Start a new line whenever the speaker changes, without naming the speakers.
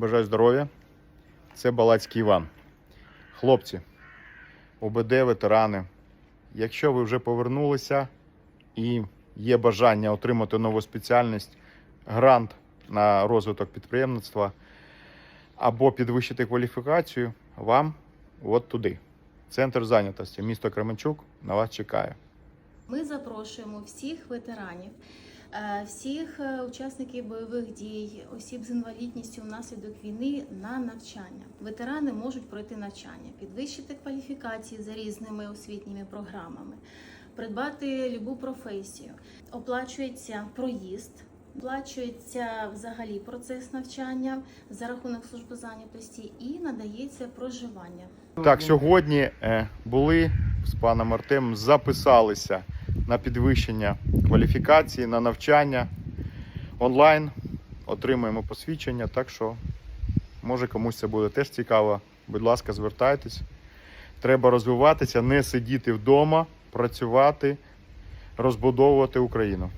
Бажаю здоров'я. Це Балацький Іван. Хлопці, ОБД, ветерани. Якщо ви вже повернулися і є бажання отримати нову спеціальність, грант на розвиток підприємництва або підвищити кваліфікацію, вам от туди. Центр зайнятості, місто Кременчук на вас чекає.
Ми запрошуємо всіх ветеранів, всіх е, учасників бойових дій, осіб з інвалідністю внаслідок війни на навчання. Ветерани можуть пройти навчання, підвищити кваліфікації за різними освітніми програмами, придбати любу професію. Оплачується проїзд. Оплачується взагалі процес навчання за рахунок служби зайнятості і надається проживання.
Так, сьогодні е, були з паном Артемом, записалися на підвищення кваліфікації, на навчання онлайн. Отримуємо посвідчення, так що може комусь це буде теж цікаво. Будь ласка, звертайтесь. Треба розвиватися, не сидіти вдома, працювати, розбудовувати Україну.